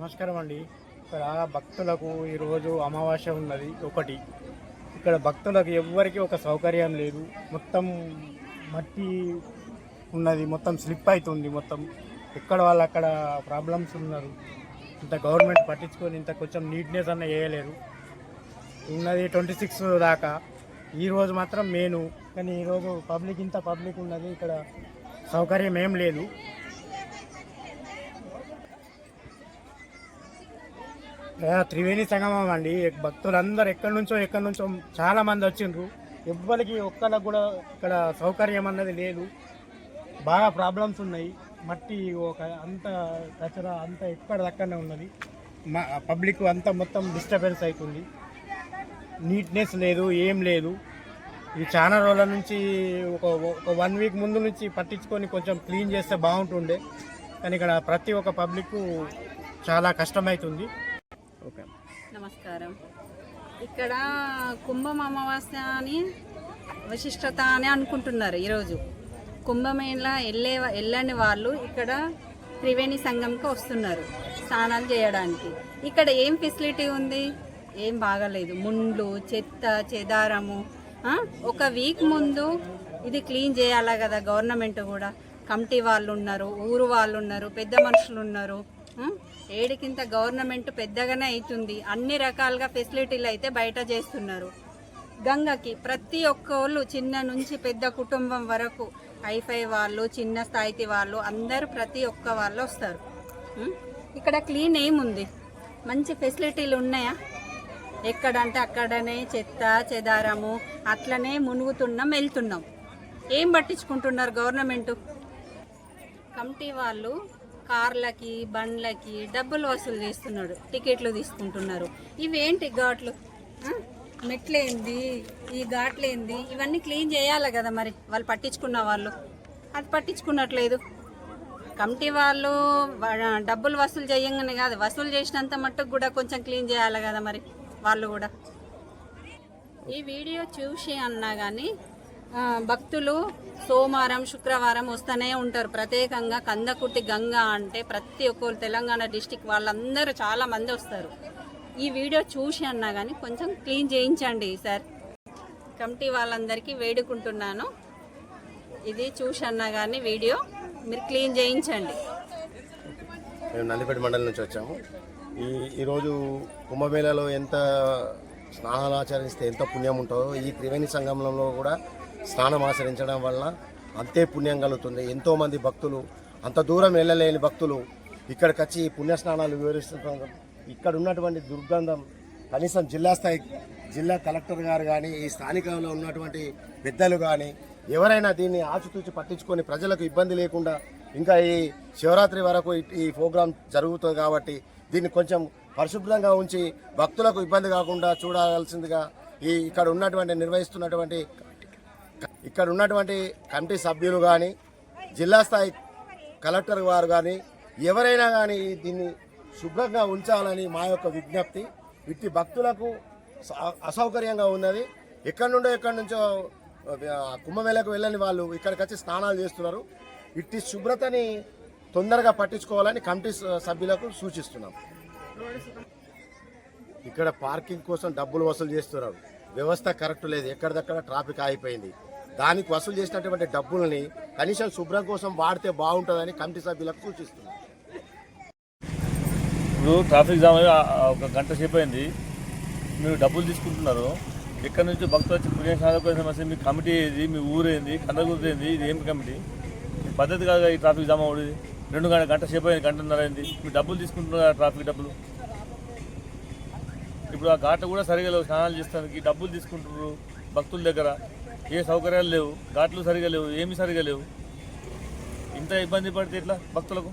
నమస్కారం అండి. ఇక్కడ భక్తులకు ఈరోజు అమావాస్య ఉన్నది ఒకటి. ఇక్కడ భక్తులకు ఎవ్వరికి ఒక సౌకర్యం లేదు. మొత్తం మట్టి ఉన్నది మొత్తం స్లిప్ అవుతుంది మొత్తం. ఎక్కడ వాళ్ళు అక్కడ ప్రాబ్లమ్స్ ఉన్నారు. ఇంత గవర్నమెంట్ పట్టించుకొని ఇంత కొంచెం నీట్నెస్ అన్న వేయలేరు ఉన్నది ట్వంటీ సిక్స్ దాకా ఈరోజు మాత్రం మేను కానీ ఈరోజు పబ్లిక్ ఇంత పబ్లిక్ ఉన్నది ఇక్కడ సౌకర్యం ఏం లేదు. త్రివేణి సంగమం అండి. భక్తులందరూ ఎక్కడి నుంచో ఎక్కడి నుంచో చాలా మంది వచ్చిండ్రు. ఎవ్వరికి ఒక్కరికి కూడా ఇక్కడ సౌకర్యం అన్నది లేదు. బాగా ప్రాబ్లమ్స్ ఉన్నాయి. మట్టి ఒక అంత కచరా అంత ఎక్కడ దక్కనే ఉన్నది. మా పబ్లిక్ అంతా మొత్తం డిస్టర్బెన్స్ అవుతుంది నీట్నెస్ లేదు ఏం లేదు. ఈ చాలా రోజుల నుంచి ఒక ఒక వన్ వీక్ ముందు నుంచి పట్టించుకొని కొంచెం క్లీన్ చేస్తే బాగుంటుండే. కానీ ఇక్కడ ప్రతి ఒక్క పబ్లిక్ చాలా కష్టమవుతుంది ఓకే. నమస్కారం. ఇక్కడ కుంభం అమావాస్య అని విశిష్టత అని అనుకుంటున్నారు ఈరోజు. కుంభమేళ వెళ్ళే వెళ్ళని వాళ్ళు ఇక్కడ త్రివేణి సంఘంకి వస్తున్నారు స్నానాలు చేయడానికి. ఇక్కడ ఏం ఫెసిలిటీ ఉంది? ఏం బాగాలేదు. ముండ్లు చెత్త చెదారము ఒక వీక్ ముందు ఇది క్లీన్ చేయాలా కదా గవర్నమెంట్ కూడా? కమిటీ వాళ్ళు ఉన్నారు ఊరు వాళ్ళు ఉన్నారు పెద్ద మనుషులు ఉన్నారు. ఏడికింత గవర్నమెంట్ పెద్దగానే అవుతుంది. అన్ని రకాలుగా ఫెసిలిటీలు అయితే బయట చేస్తున్నారు. గంగకి ప్రతి ఒక్కళ్ళు చిన్న నుంచి పెద్ద కుటుంబం వరకు హైఫై వాళ్ళు చిన్న స్థాయి వాళ్ళు అందరూ ప్రతి ఒక్క వాళ్ళు వస్తారు. ఇక్కడ క్లీన్ ఏముంది? మంచి ఫెసిలిటీలు ఉన్నాయా? ఎక్కడంటే అక్కడనే చెత్త చెదారము అట్లనే మునుగుతున్నాం వెళ్తున్నాం ఏం పట్టించుకుంటున్నారు గవర్నమెంట్? కమిటీ వాళ్ళు కార్లకి బండ్లకి డబ్బులు వసూలు చేస్తున్నాడు. టికెట్లు తీసుకుంటున్నారు. ఇవేంటి ఘాట్లు? మెట్లేంది? ఈ ఘాట్లేంది? ఇవన్నీ క్లీన్ చేయాలి కదా మరి. వాళ్ళు పట్టించుకున్న వాళ్ళు. అది పట్టించుకున్నట్లేదు. కమిటీ వాళ్ళు డబ్బులు వసూలు చేయంగానే కాదు వసూలు చేసినంత మట్టుకు కూడా కొంచెం క్లీన్ చేయాలి కదా మరి వాళ్ళు కూడా. ఈ వీడియో చూసి అన్నా కానీ భక్తులు సోమవారం శుక్రవారం వస్తూనే ఉంటారు. ప్రత్యేకంగా కందకుర్తి గంగా అంటే ప్రతి ఒక్కరు తెలంగాణ డిస్టిక్ వాళ్ళందరూ చాలా మంది వస్తారు. ఈ వీడియో చూసి అన్నా కానీ కొంచెం క్లీన్ చేయించండి సార్. కమిటీ వాళ్ళందరికీ వేడుకుంటున్నాను. ఇది చూసి అన్నా కానీ వీడియో మీరు క్లీన్ చేయించండి. మేము నందిపేట మండలం నుంచి వచ్చాము. ఈ ఈరోజు కుంభమేళలో ఎంత స్నానాలు ఆచరిస్తే ఎంత పుణ్యం ఉంటుందో ఈ త్రివేణి సంగమంలో కూడా స్నానం ఆచరించడం వలన అంతే పుణ్యం కలుగుతుంది. ఎంతోమంది భక్తులు అంత దూరం వెళ్ళలేని భక్తులు ఇక్కడికి వచ్చి ఈ పుణ్య స్నానాలు ఇక్కడ ఉన్నటువంటి దుర్గంధం కనీసం జిల్లా స్థాయి జిల్లా కలెక్టర్ గారు కానీ ఈ స్థానికంలో ఉన్నటువంటి పెద్దలు కానీ ఎవరైనా దీన్ని ఆచితూచి పట్టించుకొని ప్రజలకు ఇబ్బంది లేకుండా ఇంకా ఈ శివరాత్రి వరకు ఈ- ఈ ప్రోగ్రాం జరుగుతుంది కాబట్టి దీన్ని కొంచెం పరిశుభ్రంగా ఉంచి భక్తులకు ఇబ్బంది కాకుండా చూడాల్సిందిగా ఈ ఇక్కడ ఉన్నటువంటి నిర్వహిస్తున్నటువంటి ఇక్కడ ఉన్నటువంటి కమిటీ సభ్యులు కానీ జిల్లా స్థాయి కలెక్టర్ వారు కానీ ఎవరైనా కానీ దీన్ని శుభ్రంగా ఉంచాలని మా యొక్క విజ్ఞప్తి. ఇట్టి భక్తులకు అసౌకర్యంగా ఉన్నది. ఎక్కడి నుండో ఎక్కడి నుంచో కుంభమేళకు వెళ్ళని వాళ్ళు ఇక్కడికి వచ్చి స్నానాలు చేస్తున్నారు. ఇట్టి శుభ్రతని తొందరగా పట్టించుకోవాలని కమిటీ సభ్యులకు సూచిస్తున్నాం. ఇక్కడ పార్కింగ్ కోసం డబ్బులు వసూలు చేస్తున్నారు. వ్యవస్థ కరెక్ట్ లేదు. ఎక్కడిదక్కడ ట్రాఫిక్ ఆగిపోయింది. దానికి వసూలు చేసినటువంటి డబ్బుల్ని కనీసం శుభ్రం కోసం వాడితే బాగుంటుందని కమిటీ సభ్యులకు సూచిస్తున్నారు ఇప్పుడు ట్రాఫిక్ జామ్ అయ్యి ఒక గంట సేపు అయింది. మీరు డబ్బులు తీసుకుంటున్నారు. ఇక్కడ నుంచి భక్తులు వచ్చి పుణ్యస్నానాల కోసం మీ కమిటీ ఏది? మీ ఊరేంది కందగుర్తి ఏంది? ఇది ఏం కమిటీ? పద్ధతి కాదు ఈ ట్రాఫిక్ జామ్ అవ్వదు రెండు గంట గంట సేపు అయింది గంటన్నర అయింది. మీరు డబ్బులు తీసుకుంటున్నారు ట్రాఫిక్ డబ్బులు. ఇప్పుడు ఆ ఘాట్ కూడా సరిగా స్నానాలు చేస్తానికి డబ్బులు తీసుకుంటున్నారు భక్తుల దగ్గర. ఏ సౌకర్యాలు లేవు ఘాట్లు సరిగా లేవు ఏమీ సరిగా లేవు. ఇంత ఇబ్బంది పడితే ఎట్లా? భక్తులకు?